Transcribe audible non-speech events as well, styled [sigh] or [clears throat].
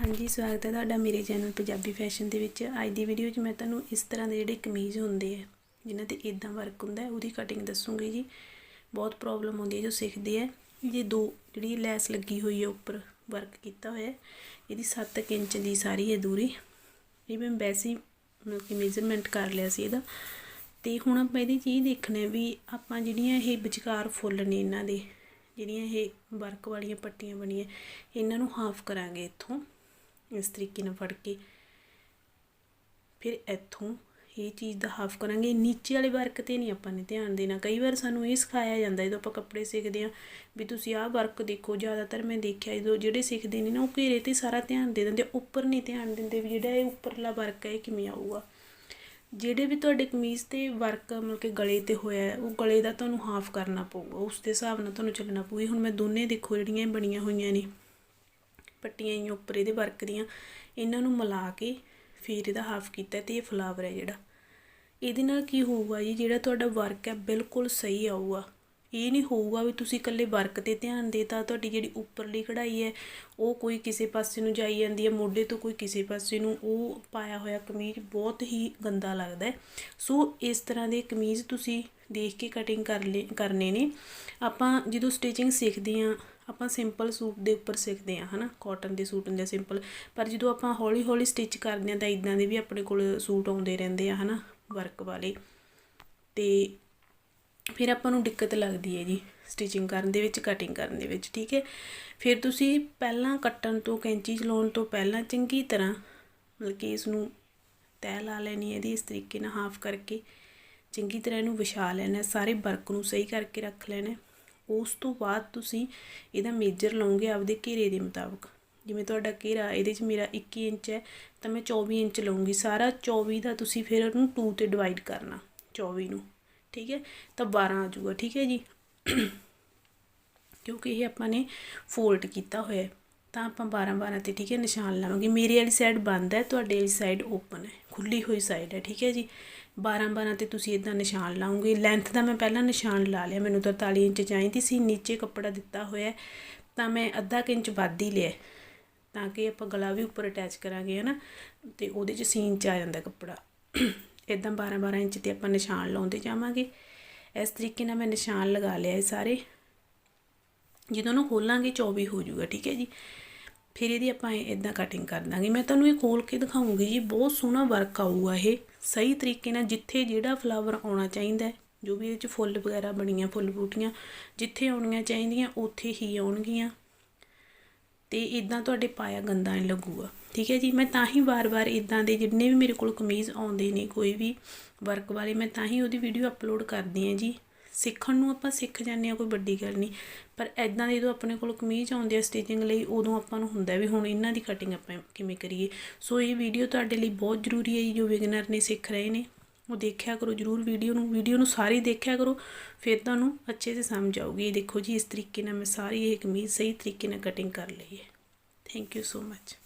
ਹਾਂਜੀ ਸਵਾਗਤ ਹੈ ਤੁਹਾਡਾ ਮੇਰੇ ਚੈਨਲ ਪੰਜਾਬੀ ਫੈਸ਼ਨ ਦੇ ਵਿੱਚ। ਅੱਜ ਦੀ ਵੀਡੀਓ 'ਚ ਮੈਂ ਤੁਹਾਨੂੰ ਇਸ ਤਰ੍ਹਾਂ ਦੇ ਜਿਹੜੇ ਕਮੀਜ਼ ਹੁੰਦੇ ਆ ਜਿਨ੍ਹਾਂ ਤੇ ਇਦਾਂ ਵਰਕ ਹੁੰਦਾ ਉਹਦੀ ਕਟਿੰਗ ਦੱਸੂਗੀ ਜੀ। ਬਹੁਤ ਪ੍ਰੋਬਲਮ ਹੁੰਦੀ ਹੈ ਜੋ ਸਿੱਖਦੇ ਆ। ਜੇ ਦੋ ਜਿਹੜੀ ਲੈਸ ਲੱਗੀ ਹੋਈ ਹੈ ਉੱਪਰ ਵਰਕ ਕੀਤਾ ਹੋਇਆ ਹੈ, ਇਹਦੀ 7 ਇੰਚ ਦੀ ਸਾਰੀ ਹੈ ਦੂਰੀ। ਇਹ ਮੈਂ ਵੈਸੇ ਮਤਲਬ ਕਿ ਮੇਜ਼ਰਮੈਂਟ ਕਰ ਲਿਆ ਸੀ ਇਹਦਾ। ਤੇ ਹੁਣ ਆਪਾਂ ਇਹਦੀ ਚੀਜ਼ ਦੇਖਣਾ ਵੀ ਆਪਾਂ ਜਿਹੜੀਆਂ ਇਹ ਵਿਚਕਾਰ ਫੁੱਲ ਨੇ ਇਹਨਾਂ ਦੇ ਜਿਹੜੀਆਂ ਇਹ ਵਰਕ ਵਾਲੀਆਂ ਪੱਟੀਆਂ ਬਣੀਆਂ ਇਹਨਾਂ ਨੂੰ ਹਾਫ ਕਰਾਂਗੇ ਇੱਥੋਂ। ਇਸ ਤਰੀਕੇ ਨਾਲ ਫੜ ਕੇ ਫਿਰ ਇੱਥੋਂ ਇਹ ਚੀਜ਼ ਦਾ ਹਾਫ ਕਰਾਂਗੇ। ਨੀਚੇ ਵਾਲੇ ਵਰਕ ਤੇ ਨਹੀਂ ਆਪਾਂ ਨੇ ਧਿਆਨ ਦੇਣਾ। ਕਈ ਵਾਰ ਸਾਨੂੰ ਇਹ ਸਿਖਾਇਆ ਜਾਂਦਾ, ਜਦੋਂ ਆਪਾਂ ਕੱਪੜੇ ਸਿੱਖਦੇ ਆ ਵੀ ਤੁਸੀਂ ਆਹ ਵਰਕ ਦੇਖੋ। ਜ਼ਿਆਦਾਤਰ ਮੈਂ ਦੇਖਿਆ, ਜਦੋਂ ਜਿਹੜੇ ਸਿੱਖਦੇ ਨੇ ਨਾ, ਉਹ ਘੇਰੇ ਤੇ ਸਾਰਾ ਧਿਆਨ ਦੇ ਦਿੰਦੇ ਉੱਪਰ ਨਹੀਂ ਧਿਆਨ ਦਿੰਦੇ ਵੀ ਜਿਹੜਾ ਇਹ ਉੱਪਰਲਾ ਵਰਕ ਹੈ, ਇਹ ਕਿਵੇਂ ਆਊਗਾ। ਜਿਹੜੇ ਵੀ ਤੁਹਾਡੇ ਕਮੀਜ਼ ਤੇ ਵਰਕ ਮਤਲਬ ਕਿ ਗਲੇ ਤੇ ਹੋਇਆ ਉਹ ਗਲੇ ਦਾ ਤੁਹਾਨੂੰ ਹਾਫ ਕਰਨਾ ਪਊਗਾ। ਉਸ ਦੇ ਹਿਸਾਬ ਨਾਲ ਤੁਹਾਨੂੰ ਚੱਲਣਾ ਪਊਗੀ ਹੁਣ ਮੈਂ ਦੋਨੇ ਦੇਖੋ ਜਿਹੜੀਆਂ ਇਹ ਬਣੀਆਂ ਹੋਈਆਂ ਨੇ। ਪੱਟੀਆਂ ਹੀ ਉੱਪਰ ਇਹਦੇ ਵਰਕ ਦੀਆਂ, ਇਹਨਾਂ ਨੂੰ ਮਿਲਾ ਕੇ ਫਿਰ ਇਹਦਾ ਹਾਫ ਕੀਤਾ ਤੇ ਇਹ ਫਲਾਵਰ ਹੈ ਜਿਹੜਾ। ਇਹਦੇ ਨਾਲ ਕੀ ਹੋਊਗਾ ਜੀ, ਜਿਹੜਾ ਤੁਹਾਡਾ ਵਰਕ ਹੈ ਬਿਲਕੁਲ ਸਹੀ ਆਊਗਾ। ਇਹ ਨਹੀਂ ਹੋਊਗਾ ਵੀ ਤੁਸੀਂ ਇਕੱਲੇ ਵਰਕ ਤੇ ਧਿਆਨ ਦੇਤਾ ਤੁਹਾਡੀ ਜਿਹੜੀ ਉੱਪਰਲੀ ਕਢਾਈ ਹੈ, ਉਹ ਕੋਈ ਕਿਸੇ ਪਾਸੇ ਨੂੰ ਜਾਈ ਜਾਂਦੀ ਹੈ, ਮੋਢੇ ਤੋਂ ਕੋਈ ਕਿਸੇ ਪਾਸੇ ਨੂੰ, ਉਹ ਪਾਇਆ ਹੋਇਆ ਕਮੀਜ਼ ਬਹੁਤ ਹੀ ਗੰਦਾ ਲੱਗਦਾ ਹੈ। ਸੋ ਇਸ ਤਰ੍ਹਾਂ ਦੇ ਕਮੀਜ਼ ਤੁਸੀਂ ਦੇਖ ਕੇ ਕਟਿੰਗ ਕਰ ਲੈ ਕਰਨੇ ਨੇ। ਆਪਾਂ ਜਦੋਂ ਸਟਿਚਿੰਗ ਸਿੱਖਦੇ ਹਾਂ ਆਪਾਂ ਸਿੰਪਲ ਸੂਟ ਦੇ ਉੱਪਰ ਸਿੱਖਦੇ ਹਾਂ, ਹਨਾ? ਕਾਟਨ ਦੇ ਸੂਟ ਹੁੰਦੇ ਸਿੰਪਲ ਪਰ ਜਦੋਂ ਆਪਾਂ ਹੌਲੀ ਹੌਲੀ ਸਟਿਚ ਕਰਦੇ ਹਾਂ ਤਾਂ ਇਦਾਂ ਦੇ ਵੀ ਆਪਣੇ ਕੋਲ ਸੂਟ ਆਉਂਦੇ ਰਹਿੰਦੇ ਆ, ਹਨਾ? ਵਰਕ ਵਾਲੇ। ਤੇ ਫਿਰ ਆਪਾਂ ਨੂੰ ਦਿੱਕਤ ਲੱਗਦੀ ਹੈ ਜੀ ਸਟਿਚਿੰਗ ਕਰਨ ਦੇ ਵਿੱਚ ਕਟਿੰਗ ਕਰਨ ਦੇ ਵਿੱਚ, ਠੀਕ ਹੈ? ਫਿਰ ਤੁਸੀਂ ਪਹਿਲਾਂ ਕੱਟਣ ਤੋਂ, ਕੈਂਚੀ ਚਲਾਉਣ ਤੋਂ ਪਹਿਲਾਂ ਚੰਗੀ ਤਰ੍ਹਾਂ ਮਤਲਬ ਕਿ ਇਸ ਨੂੰ ਤੈਅ ਲਾ ਲੈਣੀ ਹੈ ਇਹਦੀ, ਇਸ ਤਰੀਕੇ ਨਾਲ ਹਾਫ ਕਰਕੇ ਚੰਗੀ ਤਰ੍ਹਾਂ ਇਹਨੂੰ ਵਿਛਾ ਲੈਣਾ ਸਾਰੇ ਵਰਕ ਨੂੰ ਸਹੀ ਕਰਕੇ ਰੱਖ ਲੈਣਾ ਉਸ ਤੋਂ ਬਾਅਦ ਤੁਸੀਂ ਇਹਦਾ ਮੇਜਰ ਲਓਗੇ ਆਪਦੇ ਘੇਰੇ ਦੇ ਮੁਤਾਬਕ। ਜਿਵੇਂ ਤੁਹਾਡਾ ਘੇਰਾ ਇਹਦੇ 'ਚ ਮੇਰਾ 21 ਇੰਚ ਹੈ, ਤਾਂ ਮੈਂ 24 ਇੰਚ ਲਵਾਂਗੀ ਸਾਰਾ 24 ਦਾ ਤੁਸੀਂ ਫਿਰ ਉਹਨੂੰ 2 ਤੇ ਡਿਵਾਈਡ ਕਰਨਾ 24 ਨੂੰ। ਠੀਕ ਹੈ? ਤਾਂ 12 ਆ ਜਾਊਗਾ। ਠੀਕ ਹੈ ਜੀ? [clears throat] ਕਿਉਂਕਿ ਇਹ ਆਪਾਂ ਨੇ ਫੋਲਡ ਕੀਤਾ ਹੋਇਆ ਹੈ। ਤਾਂ ਆਪਾਂ 12 12 ਤੇ ਠੀਕ ਹੈ ਨਿਸ਼ਾਨ ਲਾਵਾਂਗੇ। ਮੇਰੀ ਵਾਲੀ ਸਾਈਡ ਬੰਦ ਹੈ, ਤੁਹਾਡੇ ਵਾਲੀ ਸਾਈਡ ਓਪਨ ਹੈ। ਖੁੱਲੀ ਹੋਈ ਸਾਈਡ ਹੈ। ਠੀਕ ਹੈ ਜੀ? 12 12 ਤੇ ਤੁਸੀਂ ਇਦਾਂ ਨਿਸ਼ਾਨ ਲਾਉਂਗੇ ਲੈਂਥ ਦਾ ਮੈਂ ਪਹਿਲਾਂ ਨਿਸ਼ਾਨ ਲਾ ਲਿਆ। ਮੈਨੂੰ ਤਾਂ 43 ਇੰਚ ਚਾਹੀਦੀ ਸੀ ਨੀਚੇ ਕੱਪੜਾ ਦਿੱਤਾ ਹੋਇਆ। ਤਾਂ ਮੈਂ ਅੱਧਾ ਕੁ ਇੰਚ ਵੱਧ ਹੀ ਲਿਆ। ਤਾਂ ਕਿ ਆਪਾਂ ਗਲਾ ਵੀ ਉੱਪਰ ਅਟੈਚ ਕਰਾਂਗੇ, ਹਨਾ? ਤੇ ਉਹਦੇ 'ਚ ਸੀਨ 'ਚ ਆ ਜਾਂਦਾ ਕੱਪੜਾ। ਇਦਾਂ 12 12 ਇੰਚ ਤੇ ਆਪਾਂ ਨਿਸ਼ਾਨ ਲਾਉਂਦੇ ਜਾਵਾਂਗੇ। ਇਸ ਤਰੀਕੇ ਨਾਲ ਮੈਂ ਨਿਸ਼ਾਨ ਲਗਾ ਲਿਆ ਇਹ ਸਾਰੇ। ਜਦੋਂ ਨੂੰ ਖੋਲਾਂਗੇ 24 ਹੋ ਜਾਊਗਾ, ਠੀਕ ਹੈ ਜੀ? ਫਿਰ ਇਹਦੀ ਆਪਾਂ ਇਦਾਂ ਕਟਿੰਗ ਕਰ ਦਾਂਗੇ। ਮੈਂ ਤੁਹਾਨੂੰ ਇਹ ਖੋਲ ਕੇ ਦਿਖਾਉਂਗੀ ਜੀ, ਬਹੁਤ ਸੋਹਣਾ ਵਰਕ ਆਊਗਾ ਇਹ। ਸਹੀ ਤਰੀਕੇ ਨਾਲ ਜਿੱਥੇ ਜਿਹੜਾ ਫਲਾਵਰ ਆਉਣਾ ਚਾਹੀਦਾ ਜੋ ਵੀ ਇਹਦੇ ਚ ਫੁੱਲ ਵਗੈਰਾ ਬਣੀਆਂ, ਫੁੱਲ ਬੂਟੀਆਂ ਜਿੱਥੇ ਆਉਣੀਆਂ ਚਾਹੀਦੀਆਂ, ਉੱਥੇ ਹੀ ਆਉਣਗੀਆਂ। ਤੇ ਇਦਾਂ ਤੁਹਾਡੇ ਪਾਇਆ ਗੰਦਾ ਨਹੀਂ ਲੱਗੂਗਾ। ਠੀਕ ਹੈ ਜੀ? ਮੈਂ ਤਾਂ ਹੀ ਵਾਰ-ਵਾਰ ਇਦਾਂ ਦੇ ਜਿੰਨੇ ਵੀ ਮੇਰੇ ਕੋਲ ਕਮੀਜ਼ ਆਉਂਦੇ ਨੇ ਕੋਈ ਵੀ ਵਰਕ ਵਾਲੇ, ਮੈਂ ਤਾਂ ਹੀ ਉਹਦੀ ਵੀਡੀਓ ਅਪਲੋਡ ਕਰਦੀ ਹਾਂ ਜੀ। ਸਿੱਖਣ ਨੂੰ ਆਪਾਂ ਸਿੱਖ ਜਾਂਦੇ ਆ ਕੋਈ ਵੱਡੀ ਗੱਲ ਨਹੀਂ। ਪਰ ਐਦਾਂ ਦੇ ਜਦੋਂ ਆਪਣੇ ਕੋਲ ਕਮੀਜ਼ ਆਉਂਦੇ ਆ ਸਟਿਚਿੰਗ ਲਈ, ਉਦੋਂ ਆਪਾਂ ਨੂੰ ਹੁੰਦਾ ਵੀ ਹੁਣ ਇਹਨਾਂ ਦੀ ਕਟਿੰਗ ਆਪਾਂ ਕਿਵੇਂ ਕਰੀਏ। ਸੋ ਇਹ ਵੀਡੀਓ ਤੁਹਾਡੇ ਲਈ ਬਹੁਤ ਜ਼ਰੂਰੀ ਹੈ ਜੀ, ਜੋ ਬਿਗਨਰ ਨੇ ਸਿੱਖ ਰਹੇ ਨੇ। ਉਹ ਦੇਖਿਆ ਕਰੋ, ਜਰੂਰ ਵੀਡੀਓ ਨੂੰ ਵੀਡੀਓ ਨੂੰ ਸਾਰੀ ਦੇਖਿਆ ਕਰੋ, ਫਿਰ ਤੁਹਾਨੂੰ ਅੱਛੇ ਸੇ ਸਮਝ ਆਊਗੀ। ਇਹ ਦੇਖੋ ਜੀ, ਇਸ ਤਰੀਕੇ ਨਾਲ ਮੈਂ ਸਾਰੀ ਇਹ ਕਮੀਜ਼ ਸਹੀ ਤਰੀਕੇ ਨਾਲ ਕਟਿੰਗ ਕਰ ਲਈ ਹੈ। Thank you so much